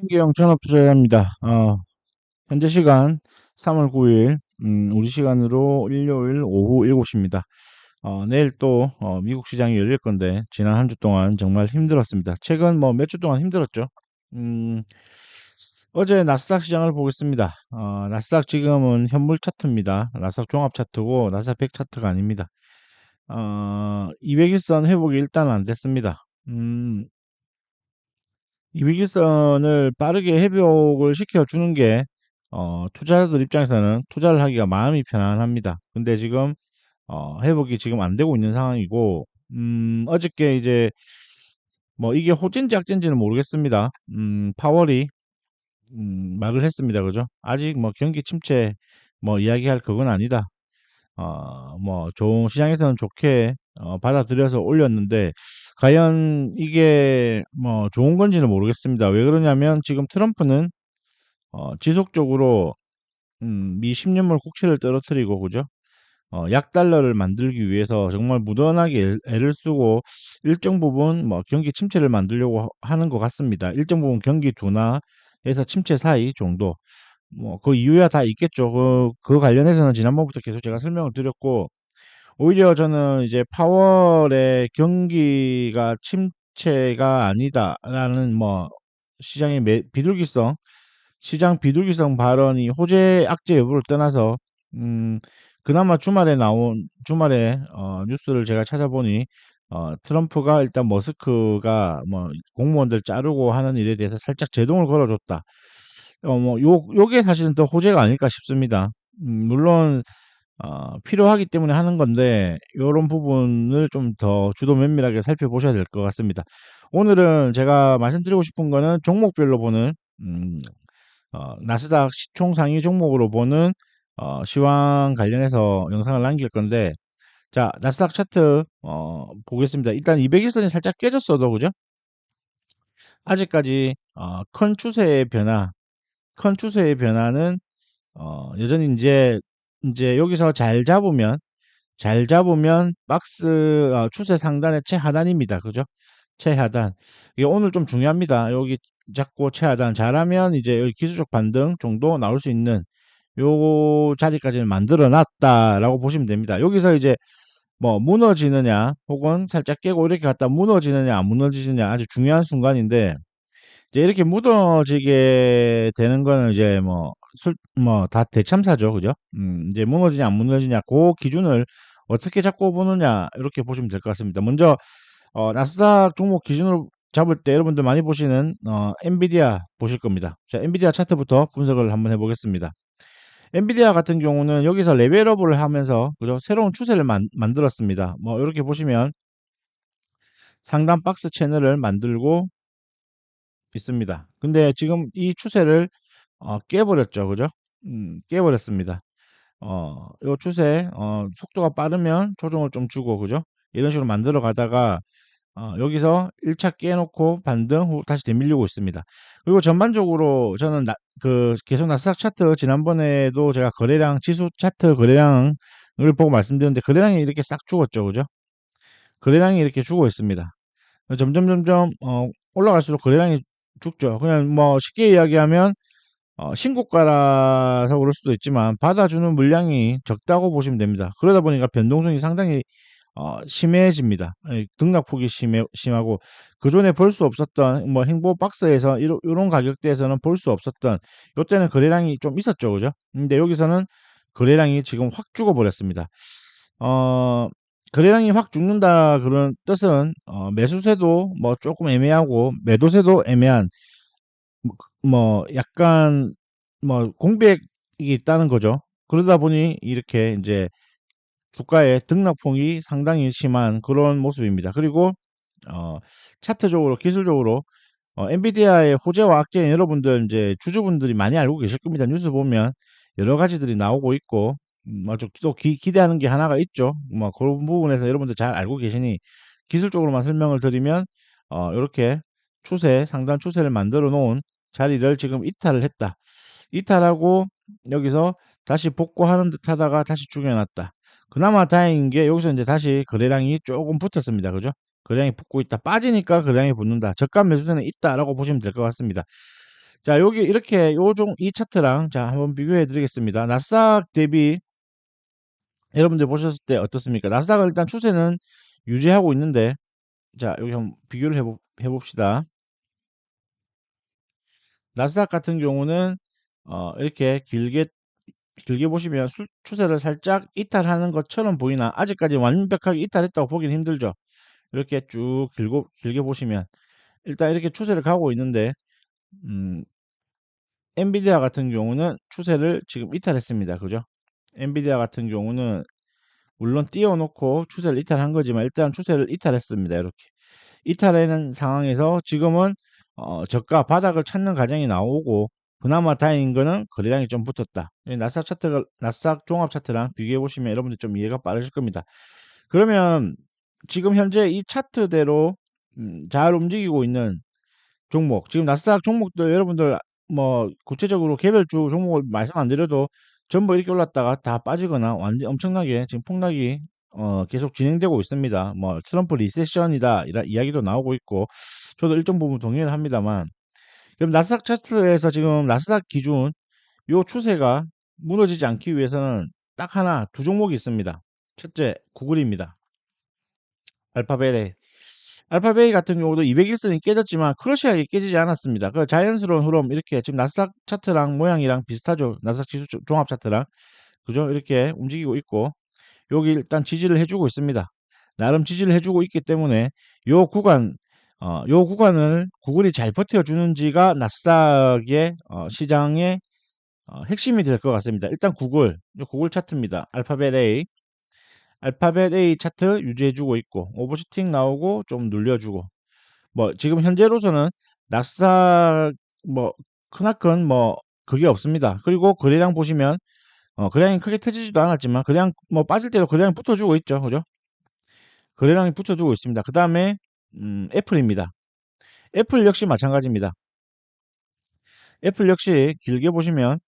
현기영 전업투자자입니다. 어, 현재 시간 3월 9일, 음, 우리 시간으로 일요일 오후 7시입니다. 어, 내일 또 어, 미국 시장이 열릴 건데 지난 한 주 동안 정말 힘들었습니다. 최근 뭐 몇 주 동안 힘들었죠. 음, 어제 나스닥 시장을 보겠습니다. 어, 나스닥 지금은 현물 차트입니다. 나스닥 종합 차트고 나스닥 100 차트가 아닙니다. 어, 200일선 회복이 일단 안 됐습니다. 음, 이 위기선을 빠르게 회복을 시켜주는 게 어, 투자자들 입장에서는 투자를 하기가 마음이 편안합니다. 근데 지금 어, 회복이 지금 안 되고 있는 상황이고 음, 어저께 이제 뭐 이게 호재인지 악재인지는 모르겠습니다. 음, 파월이 음, 말을 했습니다. 그죠? 아직 뭐 경기 침체 뭐 이야기할 그건 아니다. 어, 뭐 좋은 시장에서는 좋게 어, 받아들여서 올렸는데 과연 이게 뭐 좋은 건지는 모르겠습니다. 왜 그러냐면 지금 트럼프는 어, 지속적으로 음, 미 10년물 국채를 떨어뜨리고 그죠? 어, 약 달러를 만들기 위해서 정말 무던하게 애- 애를 쓰고 일정 부분 뭐 경기 침체를 만들려고 하는 것 같습니다. 일정 부분 경기 둔화에서 침체 사이 정도. 뭐 그 이유야 다 있겠죠. 그, 그 관련해서는 지난번부터 계속 제가 설명을 드렸고 오히려 저는 이제 파월의 경기가 침체가 아니다라는 뭐 시장의 매- 비둘기성, 시장 비둘기성 발언이 호재 악재 여부를 떠나서 음 그나마 주말에 나온 주말에 어 뉴스를 제가 찾아보니 어 트럼프가 일단 머스크가 뭐 공무원들 자르고 하는 일에 대해서 살짝 제동을 걸어줬다. 어뭐요 요게 사실은 더 호재가 아닐까 싶습니다. 음 물론 어, 필요하기 때문에 하는 건데 요런 부분을 좀 더 주도 면밀하게 살펴보셔야 될 것 같습니다. 오늘은 제가 말씀드리고 싶은 거는 종목별로 보는 음, 어, 나스닥 시총 상위 종목으로 보는 어, 시황 관련해서 영상을 남길 건데 자 나스닥 차트 어, 보겠습니다. 일단 200일선이 살짝 깨졌어도 그죠? 아직까지 어, 큰 추세의 변화, 큰 추세의 변화는 어, 여전히 이제 이제 여기서 잘 잡으면 잘 잡으면 박스 어, 추세 상단의 최하단입니다. 그죠? 최하단. 이게 오늘 좀 중요합니다. 여기 잡고 최하단 잘하면 이제 여기 기술적 반등 정도 나올 수 있는 요 자리까지는 만들어 놨다라고 보시면 됩니다. 여기서 이제 뭐 무너지느냐 혹은 살짝 깨고 이렇게 갔다 무너지느냐 안 무너지느냐 아주 중요한 순간인데 이제 이렇게 무너지게 되는 거는 이제 뭐 술 뭐 다 대참사죠. 그죠? 음 이제 무너지냐 안 무너지냐 그 기준을 어떻게 잡고 보느냐 이렇게 보시면 될 것 같습니다. 먼저 어 나스닥 종목 기준으로 잡을 때 여러분들 많이 보시는 어 엔비디아 보실 겁니다. 자, 엔비디아 차트부터 분석을 한번 해 보겠습니다. 엔비디아 같은 경우는 여기서 레벨업을 하면서 그죠? 새로운 추세를 만, 만들었습니다. 뭐 이렇게 보시면 상단 박스 채널을 만들고 있습니다. 근데 지금 이 추세를 어, 깨버렸죠. 그죠? 음, 깨버렸습니다. 어, 요 추세, 어, 속도가 빠르면 조정을 좀 주고, 그죠? 이런 식으로 만들어 가다가, 어, 여기서 1차 깨놓고 반등 후 다시 되밀리고 있습니다. 그리고 전반적으로 저는 나, 그 계속 나스닥 차트 지난번에도 제가 거래량 지수 차트 거래량을 보고 말씀드렸는데 거래량이 이렇게 싹 죽었죠. 그죠? 거래량이 이렇게 죽어 있습니다. 점점 점점 어, 올라갈수록 거래량이 죽죠. 그냥 뭐 쉽게 이야기하면 어, 신고가라서 그럴 수도 있지만 받아주는 물량이 적다고 보시면 됩니다. 그러다 보니까 변동성이 상당히 어, 심해집니다. 예, 등락폭이 심해, 심하고 그전에 볼 수 없었던 뭐 행보 박스에서 이런, 이런 가격대에서는 볼 수 없었던 이때는 거래량이 좀 있었죠, 그죠? 근데 여기서는 거래량이 지금 확 죽어버렸습니다. 어, 거래량이 확 죽는다 그런 뜻은 어, 매수세도 뭐 조금 애매하고 매도세도 애매한 뭐, 그- 뭐 약간 뭐 공백이 있다는 거죠. 그러다 보니 이렇게 이제 주가의 등락폭이 상당히 심한 그런 모습입니다. 그리고 어, 차트적으로 기술적으로 어, 엔비디아의 호재와 악재 여러분들 이제 주주분들이 많이 알고 계실 겁니다. 뉴스 보면 여러 가지들이 나오고 있고 음, 아주 또 기, 기대하는 게 하나가 있죠. 뭐 그런 부분에서 여러분들 잘 알고 계시니 기술적으로만 설명을 드리면 어, 이렇게 추세 상단 추세를 만들어 놓은 자리를 지금 이탈을 했다. 이탈하고 여기서 다시 복구하는 듯 하다가 다시 죽여놨다. 그나마 다행인 게 여기서 이제 다시 거래량이 조금 붙었습니다. 그죠? 거래량이 붙고 있다. 빠지니까 거래량이 붙는다. 저가 매수세는 있다라고 보시면 될 것 같습니다. 자, 여기 이렇게 요종 이 차트랑 자, 한번 비교해 드리겠습니다. 나스닥 대비 여러분들 보셨을 때 어떻습니까? 나스닥은 일단 추세는 유지하고 있는데 자, 여기 한번 비교를 해보, 해봅시다. 나스닥 같은 경우는 어, 이렇게 길게 길게 보시면 수, 추세를 살짝 이탈하는 것처럼 보이나 아직까지 완벽하게 이탈했다고 보기는 힘들죠. 이렇게 쭉 길고 길게 보시면 일단 이렇게 추세를 가고 있는데 음, 엔비디아 같은 경우는 추세를 지금 이탈했습니다. 그죠? 엔비디아 같은 경우는 물론 띄워놓고 추세를 이탈한 거지만 일단 추세를 이탈했습니다. 이렇게 이탈하는 상황에서 지금은 어, 저가 바닥을 찾는 과정이 나오고 그나마 다행인 거는 거래량이 좀 붙었다. 나스닥 차트가 나스닥 종합 차트랑 비교해 보시면 여러분들 좀 이해가 빠르실 겁니다. 그러면 지금 현재 이 차트대로 음, 잘 움직이고 있는 종목 지금 나스닥 종목들 여러분들 뭐 구체적으로 개별주 종목을 말씀 안 드려도 전부 이렇게 올랐다가 다 빠지거나 완전 엄청나게 지금 폭락이 어, 계속 진행되고 있습니다. 뭐 트럼프 리세션이다 이런 이야기도 나오고 있고 저도 일정 부분 동의를 합니다만 그럼 나스닥 차트에서 지금 나스닥 기준 요 추세가 무너지지 않기 위해서는 딱 하나 두 종목이 있습니다. 첫째 구글입니다. 알파벳에 알파베이 같은 경우도 201선이 깨졌지만 크러쉬하게 깨지지 않았습니다. 그 자연스러운 흐름 이렇게 지금 나스닥 차트랑 모양이랑 비슷하죠. 나스닥 지수 종합 차트랑 그죠? 이렇게 움직이고 있고 여기 일단 지지를 해주고 있습니다. 나름 지지를 해주고 있기 때문에 요 구간 어, 요 구간을 구글이 잘 버텨주는지가 나스닥의 어, 시장의 어, 핵심이 될 것 같습니다. 일단 구글, 요 구글 차트입니다. 알파벳 A 알파벳 A 차트 유지해주고 있고 오버슈팅 나오고 좀 눌려주고 뭐 지금 현재로서는 나스닥 뭐 크나큰 뭐 그게 없습니다. 그리고 거래량 보시면 어, 거래량이 크게 터지지도 않았지만 거래량 뭐 빠질 때도 거래량이 붙어주고 있죠. 그죠? 거래량이 붙어주고 있습니다. 그 다음에 음, 애플입니다. 애플 역시 마찬가지입니다. 애플 역시 길게 보시면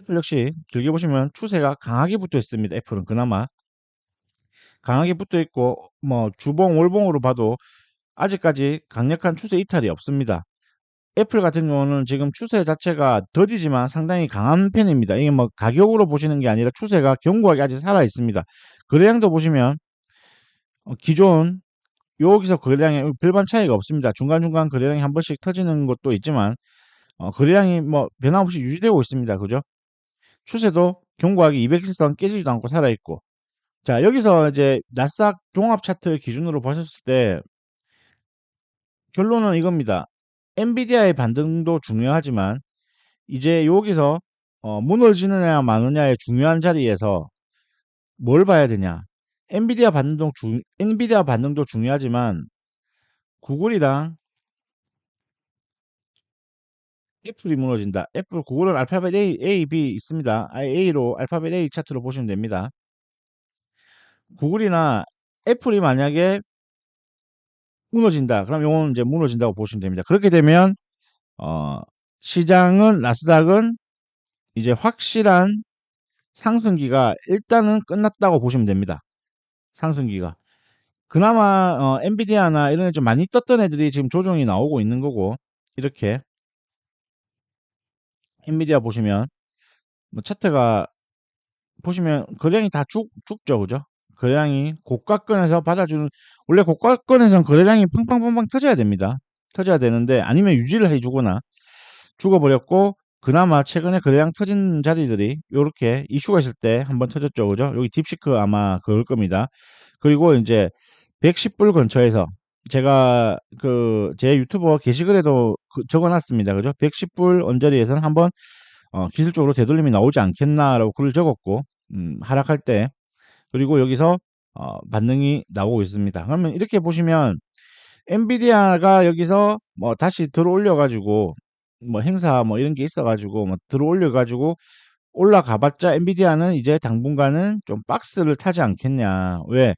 애플 역시 길게 보시면 추세가 강하게 붙어 있습니다. 애플은 그나마 강하게 붙어 있고 뭐 주봉 월봉으로 봐도 아직까지 강력한 추세 이탈이 없습니다. 애플 같은 경우는 지금 추세 자체가 더디지만 상당히 강한 편입니다. 이게 뭐 가격으로 보시는 게 아니라 추세가 견고하게 아직 살아 있습니다. 거래량도 보시면 어, 기존 여기서 거래량이 별반 차이가 없습니다. 중간중간 거래량이 한 번씩 터지는 것도 있지만 어, 거래량이 뭐 변함없이 유지되고 있습니다. 그죠? 추세도 견고하게 200일선 깨지지도 않고 살아있고 자 여기서 이제 나스닥 종합 차트 기준으로 보셨을 때 결론은 이겁니다. 엔비디아의 반등도 중요하지만 이제 여기서 어, 무너지느냐 마느냐의 중요한 자리에서 뭘 봐야 되냐 엔비디아 반등 중 엔비디아 반등도 중요하지만 구글이랑 애플이 무너진다. 애플 구글은 알파벳 A, A, B 있습니다. A로 알파벳 A 차트로 보시면 됩니다. 구글이나 애플이 만약에 무너진다. 그럼 이건 이제 무너진다고 보시면 됩니다. 그렇게 되면 어, 시장은 나스닥은 이제 확실한 상승기가 일단은 끝났다고 보시면 됩니다. 상승기가. 그나마 어, 엔비디아나 이런 좀 많이 떴던 애들이 지금 조정이 나오고 있는 거고 이렇게 엔비디아 보시면 뭐 차트가 보시면 거량이 다 죽, 죽죠 그죠 거래량이 고가권에서 받아주는 원래 고가권에선 거래량이 팡팡팡팡 터져야 됩니다. 터져야 되는데 아니면 유지를 해주거나 죽어버렸고 그나마 최근에 거래량 터진 자리들이 이렇게 이슈가 있을 때 한번 터졌죠. 그죠? 여기 딥시크 아마 그럴 겁니다. 그리고 이제 110불 근처에서 제가 그 제 유튜버 게시글에도 그 적어놨습니다. 그죠? 110불 언저리에서는 한번 어, 기술적으로 되돌림이 나오지 않겠나라고 글을 적었고 음, 하락할 때 그리고 여기서 어, 반등이 나오고 있습니다. 그러면 이렇게 보시면 엔비디아가 여기서 뭐 다시 들어올려 가지고 뭐 행사 뭐 이런 게 있어 가지고 뭐 들어올려 가지고 올라가 봤자 엔비디아는 이제 당분간은 좀 박스를 타지 않겠냐. 왜?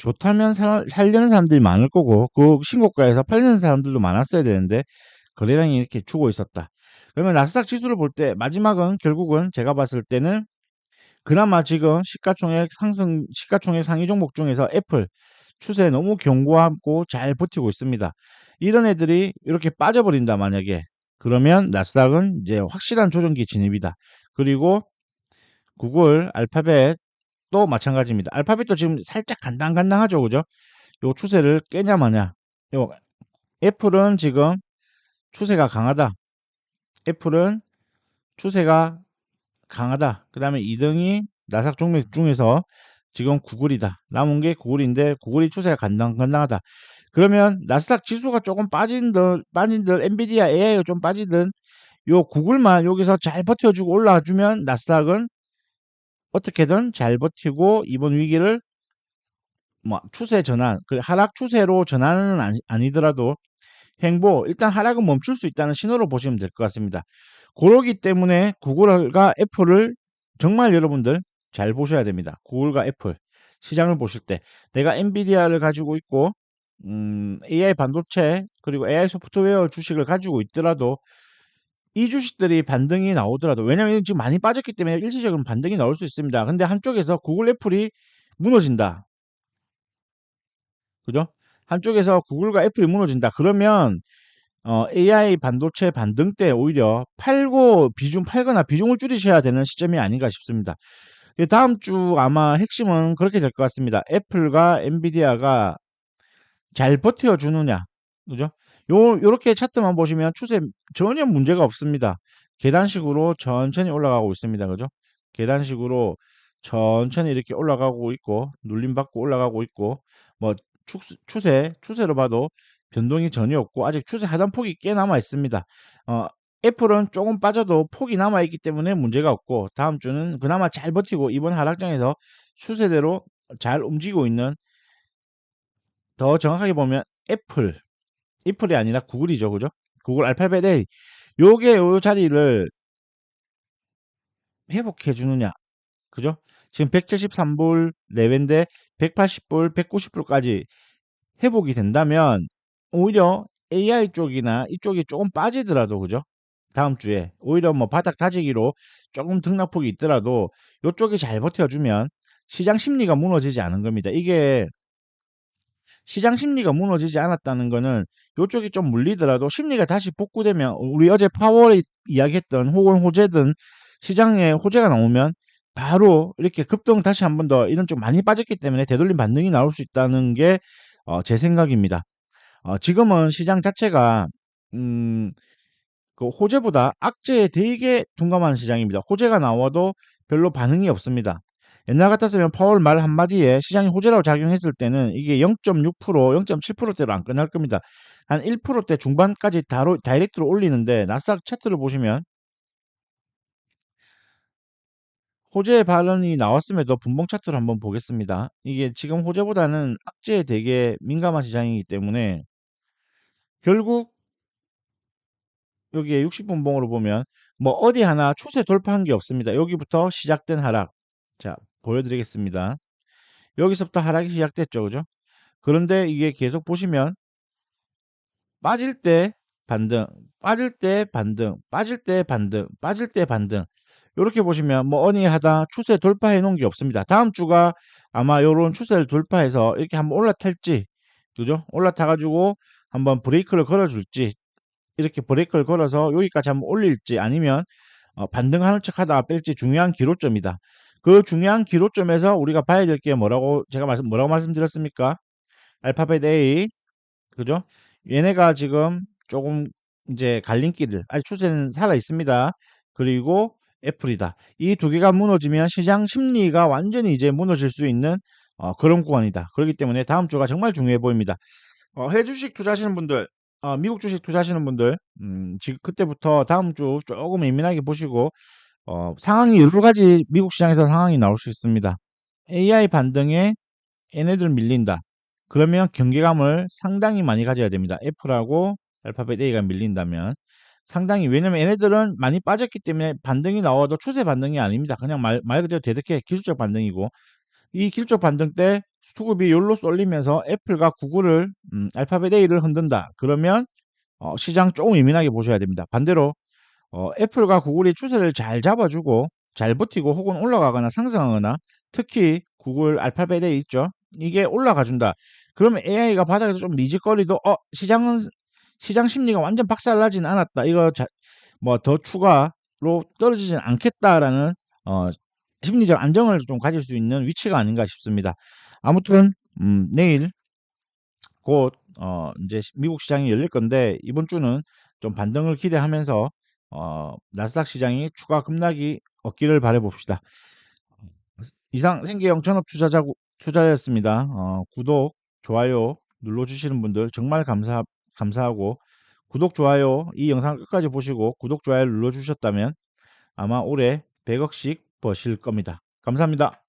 좋다면 사, 살려는 사람들이 많을 거고 그 신고가에서 팔리는 사람들도 많았어야 되는데 거래량이 이렇게 주고 있었다. 그러면 나스닥 지수를 볼 때 마지막은 결국은 제가 봤을 때는 그나마 지금 시가총액 상승, 시가총액 상위 종목 중에서 애플, 추세 너무 견고하고 잘 버티고 있습니다. 이런 애들이 이렇게 빠져버린다 만약에 그러면 나스닥은 이제 확실한 조정기 진입이다. 그리고 구글, 알파벳 또 마찬가지입니다. 알파벳도 지금 살짝 간당간당하죠, 그죠? 요 추세를 깨냐 마냐. 요 애플은 지금 추세가 강하다. 애플은 추세가 강하다. 그 다음에 2등이 나삭 종목 중에서 지금 구글이다. 남은 게 구글인데 구글이 추세가 간당간당하다. 그러면 나스닥 지수가 조금 빠진들 빠진들 엔비디아 AI가 좀 빠지든 요 구글만 여기서 잘 버텨주고 올라주면 나스닥은 어떻게든 잘 버티고 이번 위기를 뭐 추세 전환, 그 하락 추세로 전환은 아니, 아니더라도 행보 일단 하락은 멈출 수 있다는 신호로 보시면 될 것 같습니다. 그러기 때문에 구글과 애플을 정말 여러분들 잘 보셔야 됩니다. 구글과 애플 시장을 보실 때 내가 엔비디아를 가지고 있고 음, AI 반도체 그리고 AI 소프트웨어 주식을 가지고 있더라도 이 주식들이 반등이 나오더라도 왜냐면 지금 많이 빠졌기 때문에 일시적으로 반등이 나올 수 있습니다. 근데 한쪽에서 구글 애플이 무너진다. 그죠? 한쪽에서 구글과 애플이 무너진다. 그러면 어, AI 반도체 반등 때 오히려 팔고 비중 팔거나 비중을 줄이셔야 되는 시점이 아닌가 싶습니다. 다음 주 아마 핵심은 그렇게 될 것 같습니다. 애플과 엔비디아가 잘 버텨주느냐, 그죠? 요, 요렇게 차트만 보시면 추세 전혀 문제가 없습니다. 계단식으로 천천히 올라가고 있습니다. 그죠? 계단식으로 천천히 이렇게 올라가고 있고, 눌림받고 올라가고 있고, 뭐, 추세, 추세로 봐도 변동이 전혀 없고, 아직 추세 하단폭이 꽤 남아 있습니다. 어, 애플은 조금 빠져도 폭이 남아 있기 때문에 문제가 없고, 다음 주는 그나마 잘 버티고, 이번 하락장에서 추세대로 잘 움직이고 있는, 더 정확하게 보면 애플, 애플이 아니라 구글이죠. 그죠? 구글 알파벳 A. 요게 요 자리를 회복해 주느냐. 그죠? 지금 173불 내외인데 180불, 190불까지 회복이 된다면 오히려 AI 쪽이나 이쪽이 조금 빠지더라도 그죠? 다음 주에 오히려 뭐 바닥 다지기로 조금 등락폭이 있더라도 이쪽이 잘 버텨주면 시장 심리가 무너지지 않은 겁니다. 이게 시장 심리가 무너지지 않았다는 거는 이쪽이 좀 물리더라도 심리가 다시 복구되면 우리 어제 파월이 이야기했던 혹은 호재든 시장에 호재가 나오면 바로 이렇게 급등 다시 한 번 더 이런 좀 많이 빠졌기 때문에 되돌림 반등이 나올 수 있다는 게제 생각입니다. 어, 지금은 시장 자체가 음, 그 호재보다 악재에 되게 둔감한 시장입니다. 호재가 나와도 별로 반응이 없습니다. 옛날 같았으면 파월 말 한마디에 시장이 호재라고 작용했을 때는 이게 0.6%, 0.7%대로 안 끝날 겁니다. 한 1%대 중반까지 다로, 다이렉트로 올리는데 나스닥 차트를 보시면 호재 발언이 나왔음에도 분봉 차트를 한번 보겠습니다. 이게 지금 호재보다는 악재에 되게 민감한 시장이기 때문에 결국 여기에 60분봉으로 보면 뭐 어디 하나 추세 돌파한 게 없습니다. 여기부터 시작된 하락. 자, 보여드리겠습니다. 여기서부터 하락이 시작됐죠. 그죠? 그런데 이게 계속 보시면 빠질 때 반등, 빠질 때 반등, 빠질 때 반등, 빠질 때 반등. 이렇게 보시면 뭐 어니 하다 추세 돌파해 놓은 게 없습니다. 다음 주가 아마 이런 추세를 돌파해서 이렇게 한번 올라탈지, 그죠? 올라타 가지고 한번 브레이크를 걸어 줄지, 이렇게 브레이크를 걸어서 여기까지 한번 올릴지 아니면 어, 반등하는 척 하다가 뺄지 중요한 기로점이다. 그 중요한 기로점에서 우리가 봐야 될 게 뭐라고 제가 말씀 뭐라고 말씀드렸습니까? 알파벳 A 그죠? 얘네가 지금 조금 이제 갈림길을 아직 추세는 살아 있습니다. 그리고 애플이다. 이 두 개가 무너지면 시장 심리가 완전히 이제 무너질 수 있는 어, 그런 구간이다. 그렇기 때문에 다음 주가 정말 중요해 보입니다. 어, 해주식 투자하시는 분들, 어, 미국 주식 투자하시는 분들, 음, 지금 그때부터 다음 주 조금 예민하게 보시고 어, 상황이 여러 가지 미국 시장에서 상황이 나올 수 있습니다. AI 반등에 얘네들 밀린다. 그러면 경계감을 상당히 많이 가져야 됩니다. 애플하고 알파벳 A가 밀린다면 상당히 왜냐면 얘네들은 많이 빠졌기 때문에 반등이 나와도 추세 반등이 아닙니다. 그냥 말, 말 그대로 대득해 기술적 반등이고 이 기술적 반등 때 수급이 열로 쏠리면서 애플과 구글을 음, 알파벳 A를 흔든다. 그러면 어, 시장 조금 예민하게 보셔야 됩니다. 반대로 어, 애플과 구글이 추세를 잘 잡아주고 잘 버티고 혹은 올라가거나 상승하거나 특히 구글 알파벳에 있죠. 이게 올라가 준다. 그러면 AI가 바닥에서 좀 미직거리도 어 시장은 시장 심리가 완전 박살나진 않았다. 이거 뭐 더 추가로 떨어지진 않겠다라는 어 심리적 안정을 좀 가질 수 있는 위치가 아닌가 싶습니다. 아무튼 음, 내일 곧 어, 이제 미국 시장이 열릴 건데 이번 주는 좀 반등을 기대하면서 어, 나스닥 시장이 추가 급락이 없기를 바라봅시다. 이상 생계형 전업 투자자 투자였습니다. 어, 구독, 좋아요 눌러주시는 분들 정말 감사 감사하고 구독, 좋아요 이 영상 끝까지 보시고 구독, 좋아요 눌러주셨다면 아마 올해 100억씩 버실 겁니다. 감사합니다.